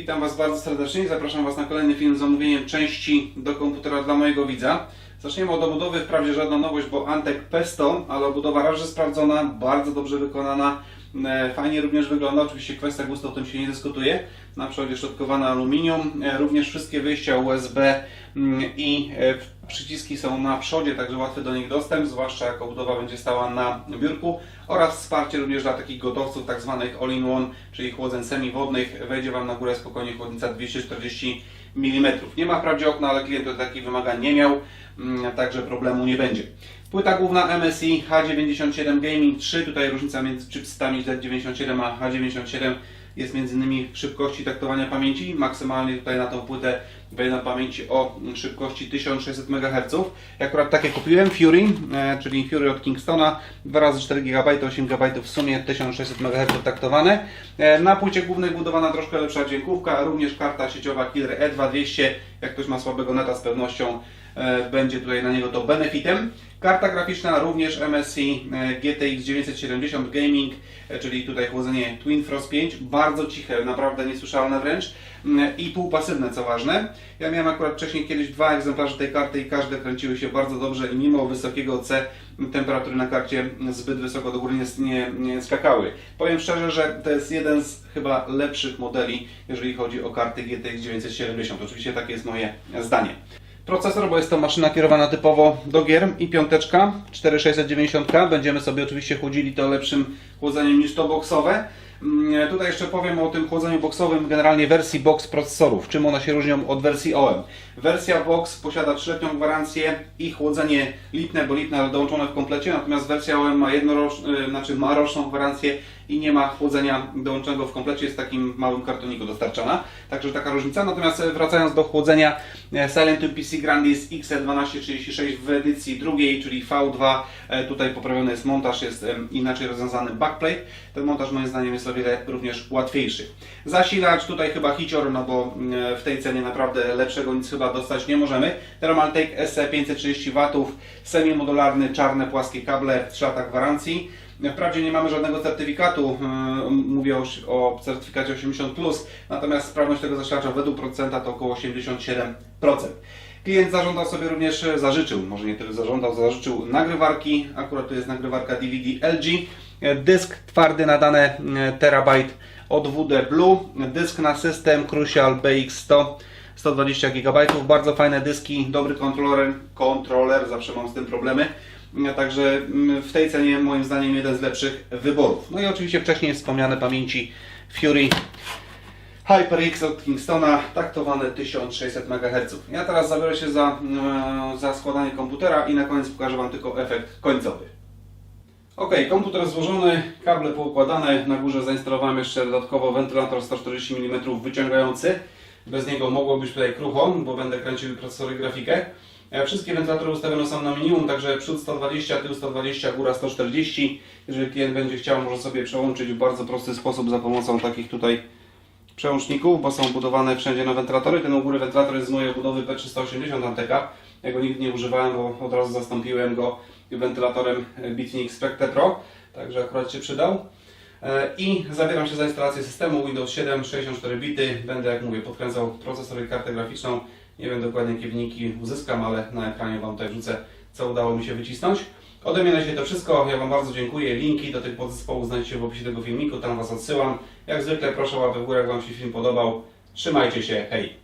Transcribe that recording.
Witam Was bardzo serdecznie zapraszam Was na kolejny film z zamówieniem części do komputera dla mojego widza. Zaczniemy od obudowy, wprawdzie żadna nowość, bo Antek Pesto, ale obudowa raczej sprawdzona, bardzo dobrze wykonana, e, fajnie również wygląda, oczywiście kwestia gustu o tym się nie dyskutuje. Na przodzie szczotkowane aluminium, e, również wszystkie wyjścia USB mm, i e, przyciski są na przodzie, także łatwy do nich dostęp, zwłaszcza jak obudowa będzie stała na biurku oraz wsparcie również dla takich gotowców, tak zwanych all-in-one, czyli chłodzeń semiwodnych. Wejdzie Wam na górę spokojnie chłodnica 240 mm. Nie ma wprawdzie okna, ale klient do takich wymagań nie miał, mm, także problemu nie będzie. Płyta główna MSI H97 Gaming 3, tutaj różnica między chipsetami Z97 a H97 jest w szybkości taktowania pamięci. Maksymalnie tutaj na tą płytę na pamięci o szybkości 1600 MHz. Ja akurat takie kupiłem, Fury, e, czyli Fury od Kingstona, 2 razy 4 GB, 8 GB w sumie 1600 MHz taktowane. Na płycie głównej budowana troszkę lepsza dźwiękówka, również karta sieciowa Killer E2200. Jak ktoś ma słabego neta z pewnością będzie tutaj na niego to benefitem. Karta graficzna również MSI e, GTX 970 Gaming, e, czyli tutaj chłodzenie Twin Frost 5, bardzo ciche, naprawdę niesłyszalne wręcz mm, i półpasywne co ważne. Ja miałem akurat wcześniej kiedyś dwa egzemplarze tej karty i każde kręciły się bardzo dobrze i mimo wysokiego C temperatury na karcie zbyt wysoko do góry nie, nie skakały. Powiem szczerze, że to jest jeden z chyba lepszych modeli, jeżeli chodzi o karty GTX 970. Oczywiście takie jest moje zdanie. Procesor, bo jest to maszyna kierowana typowo do gier i piąteczka 4690. Będziemy sobie oczywiście chłodzili to lepszym chłodzeniem niż to boxowe. Mm, Tutaj jeszcze powiem o tym chłodzeniu boxowym, generalnie wersji box procesorów. Czym one się różnią od wersji OM? Wersja box posiada 3-letnią gwarancję i chłodzenie lipne, bo lipne dołączone w komplecie, natomiast wersja OM ma jednoroczną, znaczy ma roczną gwarancję i nie ma chłodzenia dołączonego w komplecie, jest w takim małym kartoniku dostarczana. Także taka różnica. Natomiast e, wracając do chłodzenia e, Silent PC Grandis XE1236 w edycji drugiej, czyli V2, e, tutaj poprawiony jest montaż, jest inaczej rozwiązany backplate. Ten montaż moim zdaniem jest o wiele również łatwiejszy. Zasilacz tutaj chyba hicior, no bo mm, w tej cenie naprawdę lepszego nic chyba dostać nie możemy. Thermaltake SE 530 W, semi-modularny, czarne, płaskie kable, 3 lata gwarancji. Wprawdzie nie mamy żadnego certyfikatu, yy, mówię o, certyfikacie 80+, natomiast sprawność tego zasilacza według producenta to około 87%. Klient zażądał sobie również, e, zażyczył, może nie tyle zażądał, zażyczył nagrywarki, akurat to jest nagrywarka DVD LG, dysk twardy na dane e, terabajt od WD Blue, dysk na system Crucial BX100 120 GB, bardzo fajne dyski, dobry kontroler, kontroler, zawsze mam z tym problemy. E, Także w tej cenie moim zdaniem jeden z lepszych wyborów. No i oczywiście wcześniej wspomniane pamięci Fury HyperX od Kingstona, taktowane 1600 MHz. Ja teraz zabiorę się za, e, za składanie komputera i na koniec pokażę Wam tylko efekt końcowy. Ok, komputer złożony, kable poukładane, na górze zainstalowałem jeszcze dodatkowo wentylator 140 mm wyciągający. Bez niego mogło być tutaj krucho, bo będę kręcił procesor i grafikę. E, Wszystkie wentylatory ustawione są na minimum, także przód 120, tył 120, góra 140. Jeżeli klient będzie chciał, może sobie przełączyć w bardzo prosty sposób za pomocą takich tutaj przełączników, bo są budowane wszędzie na wentylatory. Ten u góry wentylator jest z mojej budowy P380 Anteka. Ja go nigdy nie używałem, bo od razu zastąpiłem go wentylatorem Bitnik Spectre Pro, także akurat się przydał. E, I zabieram się za instalację systemu Windows 7 64 bity. Będę, jak mówię, podkręcał procesor i kartę graficzną. Nie wiem dokładnie jakie wyniki uzyskam, ale na ekranie Wam tutaj wrzucę, co udało mi się wycisnąć. Ode mnie na dzisiaj to wszystko. Ja Wam bardzo dziękuję. Linki do tych podzespołów znajdziecie w opisie tego filmiku, tam Was odsyłam. Jak zwykle proszę łapę w górę, jak Wam się film podobał. Trzymajcie się, hej!